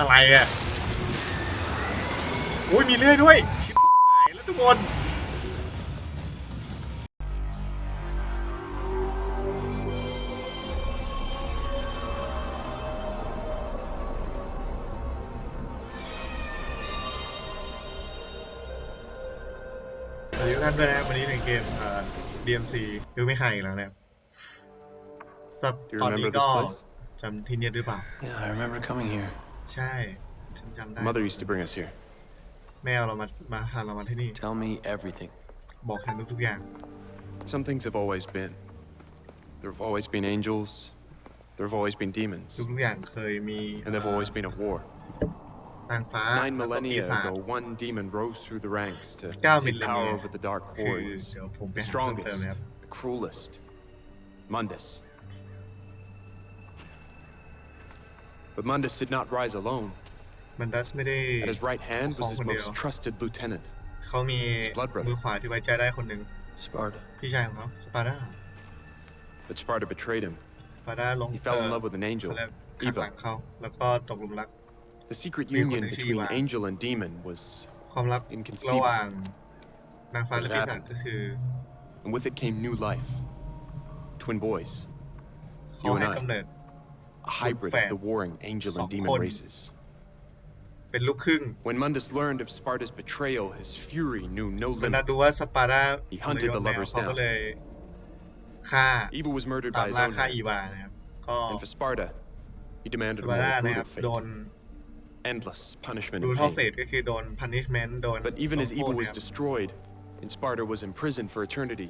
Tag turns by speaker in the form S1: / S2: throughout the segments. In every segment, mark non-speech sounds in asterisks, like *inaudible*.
S1: อะไรอะโอ้ยมีเลื่อยด้วย ชิบหายแล้วทุกคนสวัสดีทุกท่านด้วยนะครับวันนี้ในเกมเอ่อ DMC ดูไม่ใครอีกแล้วนะครับแต่
S2: Do you
S1: ตอนนี้
S2: remember
S1: ก็
S2: this place?
S1: จำที่เนี่ยหรือเปล่า
S3: Yeah, I remember coming here.
S1: ใช่ ฉันจำได้
S2: Mother used to bring us here.
S1: แม่เอาเรามามาพาเรามาที่นี่
S3: Tell me everything.
S1: บอกฉันทุกๆอย่าง
S2: Some things have always been. There have always been angels. There have always been demons.
S1: ทุกๆอย่างเคยมี
S2: And there have always been a war.
S1: นางฟ้า
S2: Nine
S1: แล้วก็ปี
S2: millennia
S1: ศาจ
S2: ago, one demon rose through the ranks to
S1: เก้า
S2: take
S1: มิลเลน
S2: power
S1: เนีย
S2: over the dark
S1: คือ
S2: hordes.
S1: เดี๋ยวผมไป
S2: The
S1: หาเพิ่มเติม
S2: strongest,
S1: นะครับ
S2: the cruelest. Mundus. But Mundus did not rise alone.
S1: มันดัสไม่ได้
S2: At his right hand was his
S1: ของคนเดียว
S2: most trusted lieutenant,
S1: เขามี
S2: His blood brother
S1: มือขวาที่ไว้ใจได้คนหนึ่ง
S3: Sparta.
S1: พี่ชายของเขาสปาร์ดา
S2: but Sparta betrayed him.
S1: สปาร์ดาลง
S2: He fell in
S1: เอ่อ
S2: love with an angel,
S1: เขาเรียกขัดหลัง
S2: Eva.
S1: เขาแล้วก็ตกหลุมรัก
S2: The secret
S1: Eva
S2: union
S1: ที่
S2: between
S1: Eva.
S2: angel and demon was
S1: ความรัก
S2: Inconceivable.
S1: ระหว่างนางฟ้าและ
S2: What
S1: ปีศาจ
S2: happened?
S1: ก็คือ
S2: And with it came new life. Twin boys.
S1: เขา
S2: You and
S1: ให้
S2: I.
S1: กำเนิด
S2: A hybrid
S1: Fair.
S2: of the warring angel and demon
S1: Song
S2: races.
S1: เป็นลูกครึ่ง
S2: When Mundus learned of Sparta's betrayal, his fury knew no
S1: มันนั
S2: limit.
S1: ดูว่าสปาร์ดา
S2: He hunted the
S1: ทรยศแนว
S2: lovers
S1: เขาก็
S2: down.
S1: เลยฆ่า
S2: Eva was murdered
S1: ตาม
S2: by his
S1: ล่า
S2: own
S1: ฆ่า
S2: hand.
S1: อีวานะครับ ก็
S2: And for Sparta, he
S1: ส
S2: demanded a
S1: ปาร์ดา
S2: more
S1: นะครับ
S2: brutal
S1: โด
S2: fate.
S1: น
S2: Endless punishment
S1: ดู
S2: and
S1: เท่าเฟ
S2: pain.
S1: สก็คือโดน punishment โดน
S2: But even as
S1: ลงโทษ
S2: Eva
S1: นะ
S2: was
S1: ครับ
S2: destroyed, and Sparta was imprisoned for eternity,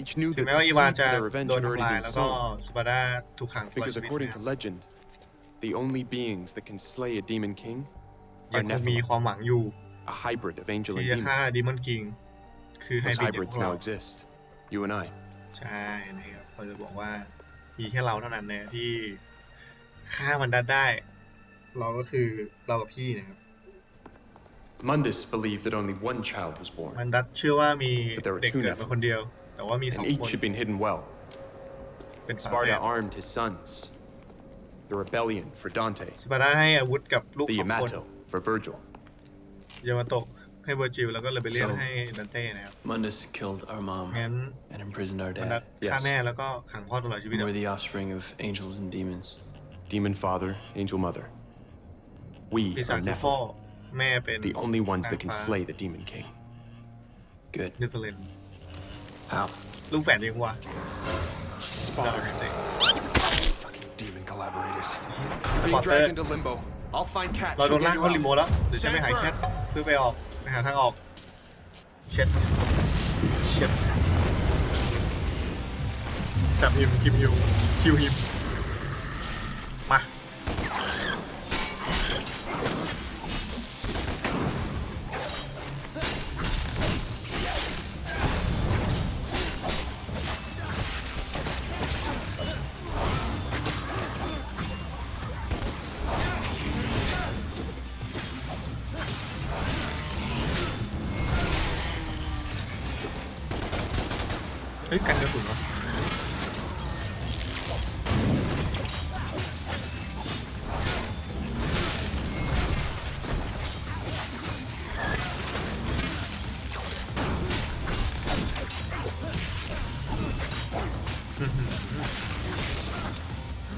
S2: each knew
S1: ถึง
S2: that
S1: แม้
S2: the
S1: ว่าอี
S2: seed
S1: วา
S2: for
S1: จะ
S2: their revenge
S1: โดน
S2: had
S1: ทำ
S2: already
S1: ลาย
S2: been
S1: แล้วก็
S2: sown.
S1: สปาร์ดาถูกขังตลอด
S2: Because
S1: ชีวิต
S2: according
S1: นะค
S2: to
S1: รับ
S2: legend, the only beings that can slay a demon king
S1: ยั
S2: are
S1: งคงมี
S2: Nephilim,
S1: ความหวังอยู่
S2: a hybrid of angel
S1: ที่
S2: and
S1: จะ
S2: demon.
S1: ฆ่าดีมอนคิงคือไฮ
S2: Those
S1: บริดอย่างพ
S2: hybrids
S1: วกเรา
S2: now exist. You and I.
S1: ใช่นะครับเขาจะบอกว่ามีแค่เราเท่านั้นเนี่ยที่ฆ่ามันดัดได้ เราก็คือเรากับพี่นะครับ
S2: Mundus believed that only one child was
S1: มั
S2: born,
S1: นดัดเชื่อว่ามี
S2: But there were
S1: เด็ก
S2: two
S1: เกิดมาคนเดียว แต่ว่ามีสอง
S2: and
S1: คน
S2: each had been hidden well.
S1: เป็นฝาแฝ
S2: Sparta
S1: ด
S2: armed his sons. The rebellion for Dante.
S1: สปาร์ดาให้อาวุธกับลูก
S2: The
S1: สองคน
S2: Yamato for Virgil.
S1: ยามาโตะให้เวอร์จิลแล้วก็เลเบเลียน
S3: So-
S1: ให้ดันเต้นะครับ
S3: Mundus killed our mom
S1: งั้น
S3: and imprisoned our
S1: มันดัด
S3: dad.
S2: Yes.
S1: ฆ่าแม่แล้วก็ขังพ่อตลอดชีวิต
S3: We're the offspring of angels and demons.
S2: Demon father, angel mother. We
S1: ปีศาจ
S2: are
S1: คือพ่อ
S2: Nephilim,
S1: แม่เป็น
S2: the only ones that can
S1: นางฟ้า
S2: slay the demon king.
S3: Good.
S1: เนเธอร์แลนด์
S3: How?
S1: ลูกแฝดยังวะ
S2: Father.
S1: เต้
S2: Fucking demon collaborators.
S1: ส
S2: Being
S1: ปอร์เตอร์
S2: dragged into limbo. I'll find Cat.
S1: เราโด
S2: She'll
S1: น
S2: get
S1: ลาก
S2: you
S1: เข้า
S2: out.
S1: ลิโมแล้วเดี๋ยวจะไปหาแคทเพื่อไปออกไปหาทางออก เช็ดเช็ดจับฮิมคิมฮิวคิวฮิม ยกันกระสุนวะ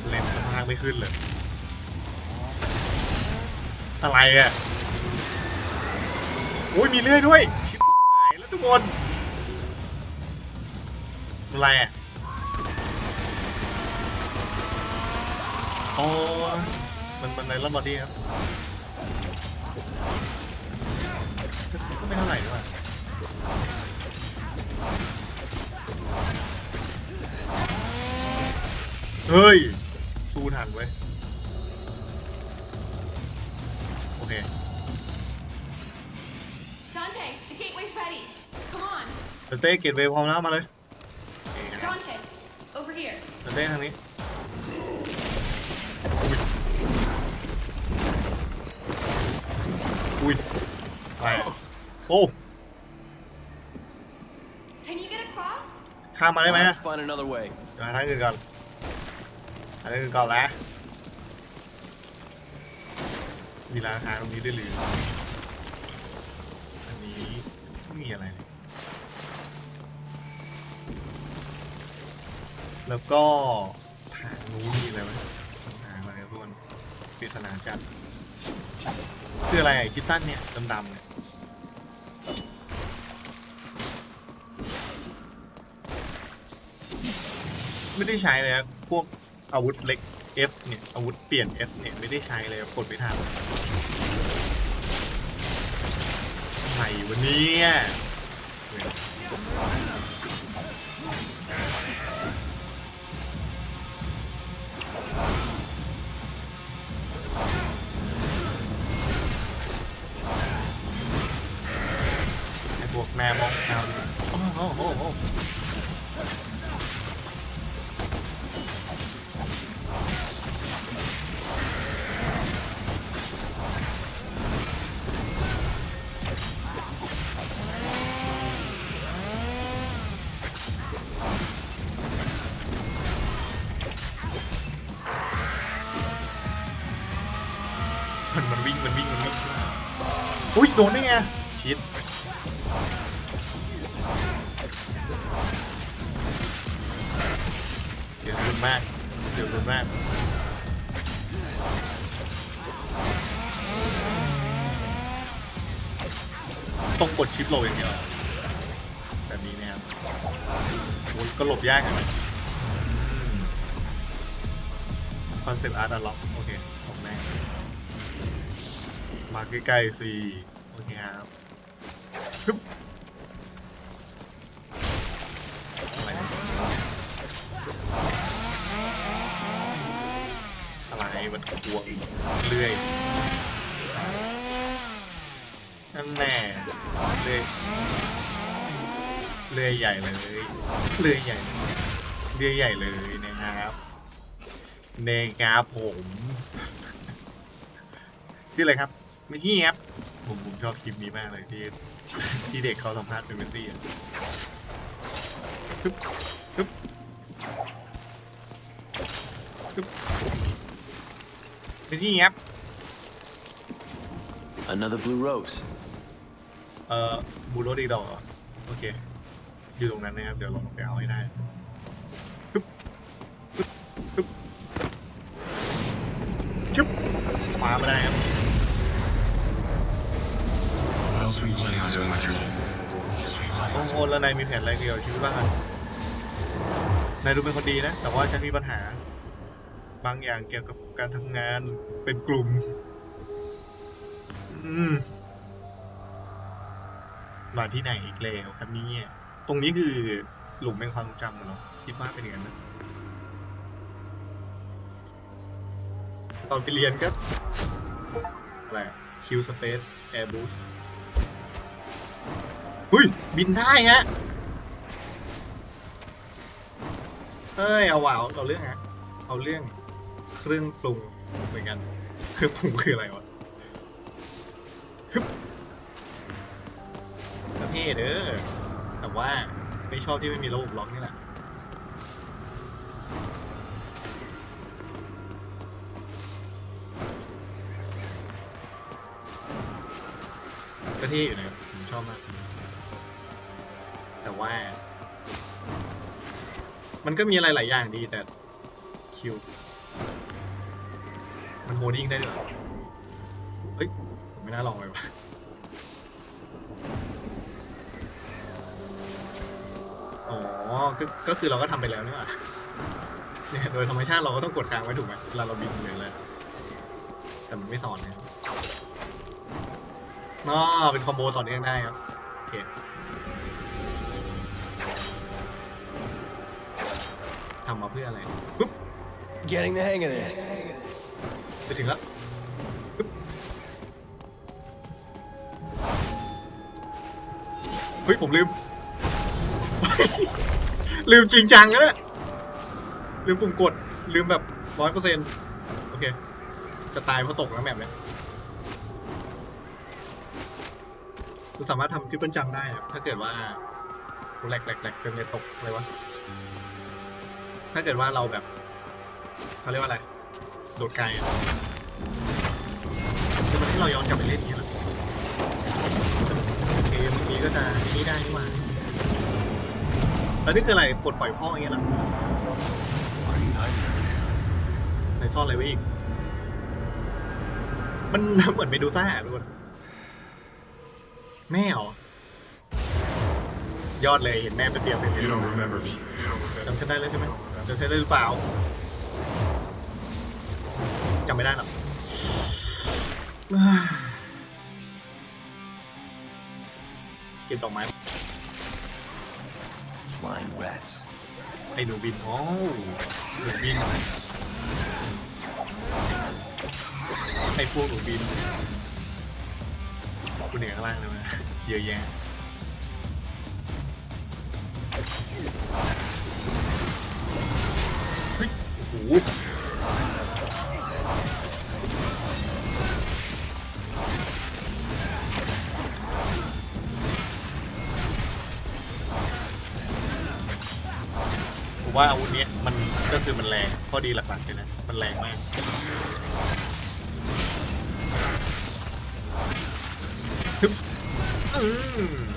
S1: เล่นสภาพไม่ขึ้นเลย อะไรอะโอ้ยมีเลื่อยด้วย ชิบหายแล้วทุกคน อะไรอะอ๋อมันมันในรอบบอดี้ครับก็ไม่เท่าไหร่ด้วยเฮ้ยสู้ทันเว้ยโอเค
S4: Dante, the gateway's ready. Come on.
S1: เดนเต้เกตเวย์พร้อมแล้วมาเลย
S4: Dante, over here.
S1: เดนเต้ทางนี้อุ้ยอุ้ยอะไรอะโอ้
S4: Can you get across?
S1: ข้ามมาได้ไหม
S3: I'll
S1: อะ
S3: have to find another way.
S1: เดี๋ยวหาทางอื่นก่อนหาทางอื่นก่อนแล้วมีราคาตรงนี้ด้วยหรืออันนี้ไม่มีอะไรเลย แล้วก็ทางนู้นมีอะไรไหมทางอะไรทุกคนปริศนาจัดคืออะไรไอะคิตตันเนี่ยดำๆเนี่ยไม่ได้ใช้เลยครับพวกอาวุธเล็ก F เนี่ยอาวุธเปลี่ยน F เนี่ยไม่ได้ใช้เลยครับกดไม่ทันอะไรวันนี้ พวกแม่มองดาวโอ้โหโอ้โหมันมันวิ่งมันวิ่งมันวิ่งอุ้ยโดนได้ไงชิด เดี๋ยวรุนมาก เดี๋ยวรุนมากต้องกดชิปโหลอย่างเดียวแบบนี้นะครับโอ้ยก็หลบยากนะคอนเซปต์อาร์ตอะล็อกโอเคออกแน่มาใกล้ๆสิโอเคครับ ฮึบอะไรเนี่ยอะไรมันกวงเลื่อยนั่นแน่เลื่อยเลื่อยใหญ่เลยเลื่อยใหญ่เลื่อยใหญ่เลยนะครับเนกาผม ชื่ออะไรครับ ไม่ใช่ครับ ชอบคลิปนี้มากเลยที่ ที่เด็กเขาสัมภาษณ์เป็นเมสซี่อะฮึบฮึบฮึบไม่ใช่ครับ
S3: Another blue rose.
S1: เอ่อบูโรดีดอกเหรอโอเค อยู่ตรงนั้นนะครับ เดี๋ยวลองไปเอาให้ได้ฮึบฮึบฮึบชึบมาไม่ได้ครับ โอ้โหแล้วนายมีแผนอะไรเกี่ยวกับชีวิตบ้างอะนายดูเป็นคนดีนะ แต่ว่าฉันมีปัญหา บางอย่างเกี่ยวกับการทำงานเป็นกลุ่ม อืมมาที่ไหนอีกแล้วครับนี่ตรงนี้คือหลุมเป็นความจำเหรอคิดว่าเป็นอย่างนั้นนะตอนไปเรียนก็อะไรคิวสเปซแอร์บูส เฮ้ย บินได้ฮะ เฮ้ย เอาว่ะเอาเอาเรื่องฮะ เอาเรื่องเครื่องปรุงเหมือนกัน เครื่องปรุงคืออะไรวะฮึบประเทศเด้อแต่ว่าไม่ชอบที่ไม่มีระบบล็อกนี่แหละก็ที่อยู่นะผมชอบมาก แต่ว่า มันก็มีอะไรหลายอย่างดีแต่คิว มันโฮดดิ้งได้ด้วยเหรอเฮ้ยผมไม่น่าลองเลยวะอ๋อก็ก็คือเราก็ทำไปแล้วนี่หว่าเนี่ยโดยธรรมชาติเราก็ต้องกดค้างไว้ถูกไหมเวลาเราบินเลยเลยแต่มันไม่สอนนะอ๋อเป็นคอมโบสอนเองได้ครับโอเคำมาเพื่ออะไรปุ๊บ
S3: Getting the hang of this.
S1: จะถึงแล้วปุ๊บเฮ้ย ผมลืม ลืมจริงจังนะเนี่ยลืมปุ่มกด ลืมแบบร้อยเปอร์เซ็นต์โอเค จะตายเพราะตกนะแบบเนี้ยคุณสามารถทำทริปเปิลจัมป์ได้นะถ้าเกิดว่าแหลกแหลกแหลกเฟรมเรทตกอะไรวะ ถ้าเกิดว่าเราแบบเขาเรียกว่าอะไร โดดไกลอะคือมันเราย้อนกลับไปเล่นอย่างนี้เหรอเกมนี้ก็จะนี่ได้นี่หว่าแล้วนี่คืออะไรปลดปล่อยพ่ออย่างเงี้ยเหรอ
S5: What are you hiding in there?
S1: ในซ่อนอะไรไว้อีก มันเหมือนเมดูซ่าทุกคนแม่เหรอยอดเลยเห็นแม่เป็นเดียวเป็น
S5: You don't remember me. You don't remember
S1: จำฉันได้แล้วใช่ไหม จำฉันได้หรือเปล่าจำไม่ได้หรอกเก็บดอกไม้
S3: Flying rats.
S1: ไอ้หนูบินโอ้หนูบินไอ้พวกหนูบินคุณเห็นข้างล่างเลยไหมเยอะแยะ ผมว่าอาวุธเนี้ยมันก็คือมันแรงข้อดีหลักๆเลยนะ มันแรงมากฮึบอืม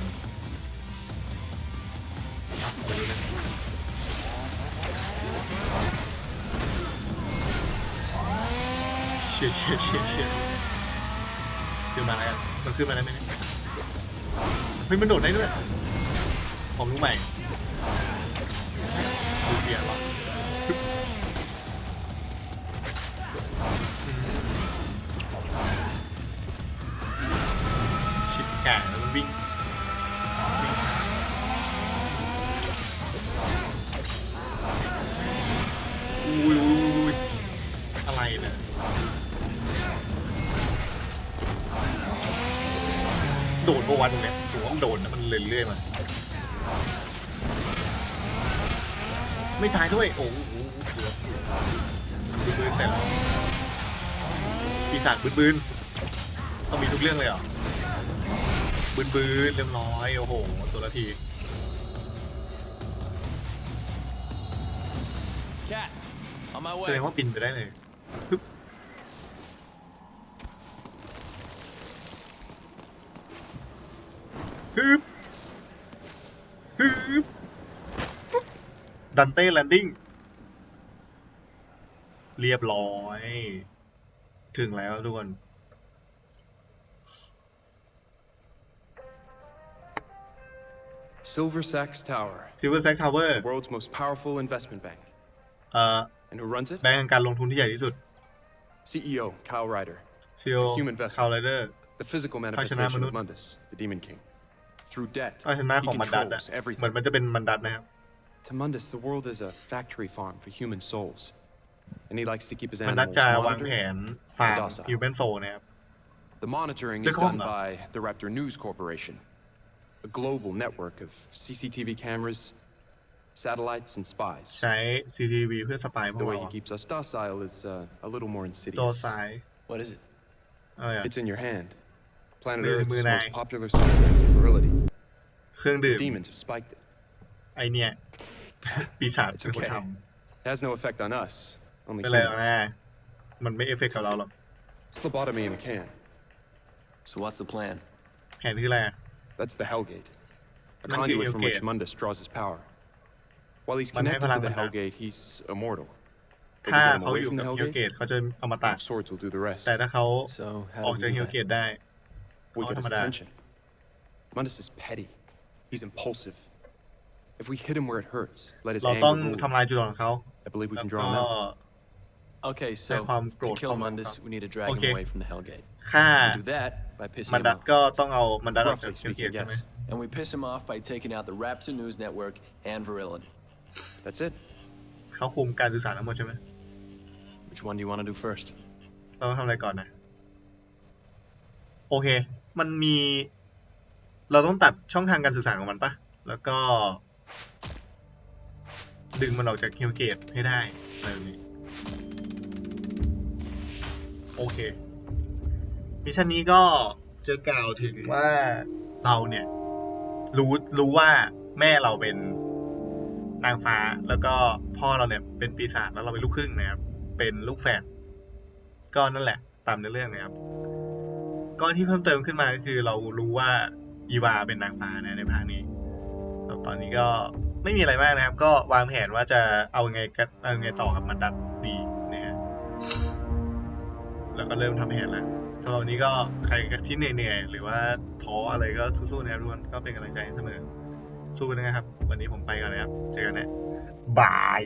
S1: อะไปดูนะเชี่ยเชี่ยเชี่ยเชี่ยขึ้นมาแล้วมันขึ้นมาได้ไหมเนี่ยเฮ้ยมันโดดได้ด้วยผมรู้ใหม่ดูเบียร์หร เรื่อยๆมาไม่ตายด้วย โอ้โหเกือบบืนบืนแต่ละปีศาจบืนบืนต้องมีทุกเรื่องเลยเหรอบืนบืนเรียบร้อย โอ้โห ตัวละที
S3: Cat, on my
S1: แสด
S3: way.
S1: งว่าบินไปได้เลยฮึบฮึบฮึบ ดันเต้แลนดิ้ง เรียบร้อย ถึงแล้วทุกคน
S2: Silver Sachs Tower,
S1: ซิลเวอร์แซกทาวเวอร์
S2: the world's most powerful investment bank.
S1: เอ่อ
S2: And who runs it?
S1: แบงก์การลงทุนที่ใหญ่ที่สุด
S2: CEO Kyle Ryder.
S1: ซีโอ
S2: Human vessel.
S1: คาวไรเดอร์
S2: The physical
S1: Paşa
S2: manifestation
S1: Namınut.
S2: of Mundus, the Demon King. Through debt,
S1: ภาชนะ
S2: he
S1: ของมันดัตอะ
S2: controls
S1: เหมือน
S2: everything.
S1: มันจะเป็นมันดัตนะครับ
S2: To Mundus, the world is a factory farm for human souls. And he likes to keep his
S1: มันดัต
S2: animals
S1: จะวางแผ
S2: monitored.
S1: นฟาร์ม
S2: Docile.
S1: ฮิวแมนโซนะครับ
S2: The monitoring
S1: The
S2: is done
S1: Conga.
S2: by the Raptor News Corporation, a global network of CCTV cameras, satellites, and spies.
S1: ใช้ CTV เพื่อสปายพว
S2: The
S1: ก
S2: way
S1: เรา
S2: he keeps us docile is uh, a little more
S1: ตัว
S2: insidious.
S1: ซ้าย
S3: What is it?
S1: อะไรอะ
S2: It's in your hand. Planet
S1: Mưa-
S2: Earth's
S1: mưa
S2: most
S1: này.
S2: popular supplement, virility.
S1: เครื่องดื่ม
S2: Demons have spiked it.
S1: ไอเนี่ย *laughs* ปีศาจ
S2: It's
S1: เป็นคน
S2: okay.
S1: ท
S2: It has no effect on us, ำ only
S1: ไม่เป็นไรหรอก
S2: humans.
S1: นะมันไม่เอฟเฟกต์กับเราหรอก
S2: It's lobotomy in a can.
S3: So what's the plan?
S1: แผนคืออะไรอะ
S2: That's the Hellgate, a
S1: Lan
S2: conduit from which
S1: Hellgate.
S2: Mundus draws his power. While he's
S1: Mình hay
S2: connected
S1: phải
S2: to
S1: làm
S2: the
S1: mình đã.
S2: Hellgate, he's immortal. But
S1: ถ้า
S2: you get him
S1: เขา
S2: away
S1: อยู่
S2: from
S1: กับ
S2: the
S1: ฮิวเกต
S2: Hellgate,
S1: เขาจะอมตะ
S2: our swords will do the rest.
S1: แต่ถ้าเขา
S3: So
S1: ออก
S3: how
S1: จาก
S3: do we
S1: ฮิว
S3: do
S1: เกต
S3: that?
S1: ได้
S2: We get his
S1: ธรรมดา
S2: attention. Mundus is petty. He's impulsive. If we hit him where it hurts, let his
S1: เราต้อง
S2: anger rule,
S1: ทำลายจุดอ่อนของเขา
S2: I believe we
S1: แล้ว
S2: can
S1: ก็
S2: draw him out.
S3: Okay, so
S1: ความโกร
S3: to
S1: ธ
S3: kill
S1: ความ
S3: Mundus, we need to drag
S1: Okay.
S3: him away from the Hellgate.
S1: ฆ่า
S3: We do that by pissing
S1: มัน
S3: him
S1: ดัต
S3: off.
S1: ก็ต้องเอามันดัตออกจาก
S2: Roughly
S1: ฮิวเกต
S2: speaking,
S1: ใช่ไหม
S2: yes.
S3: And we piss him off by taking out the Raptor News Network and Virility.
S2: That's it.
S1: เขาคุมการสื่อสารทั้งหมดใช่ไหม
S3: Which one do you want to do first?
S1: เราต้องทำอะไรก่อนนะ โอเค มันมี เราต้องตัดช่องทางการสื่อสารของมันปะ แล้วก็ ดึงมันออกจากฮิวเกตให้ได้อะไรแบบนี้โอเคมิชชั่นนี้ก็จะกล่าวถึงว่าเราเนี่ย รู้รู้ว่าแม่เราเป็นนางฟ้าแล้วก็พ่อเราเนี่ยเป็นปีศาจแล้วเราเป็นลูกครึ่งนะครับ เป็นลูกแฝดก็นั่นแหละ ตามในอเรื่องนะครับ ก้อนที่เพิ่มเติมขึ้นมาก็คือเรารู้ว่าอีวาเป็นนางฟ้านะในภาคนี้ตอนนี้ก็ ไม่มีอะไรมากนะครับ ก็วางแผนว่าจะเอาไงกันเอาไงต่อกับมันดักดีนะฮะแล้วก็เริ่มทำแผนแล้วสำหรับวันนี้ก็ใครที่เหนื่อยๆหรือว่าท้ออะไรก็สู้ๆนะครับทุกคนก็เป็นกำลังใจให้เสมอสู้กันนะครับ วันนี้ผมไปก่อนนะครับ เจอกันนะบาย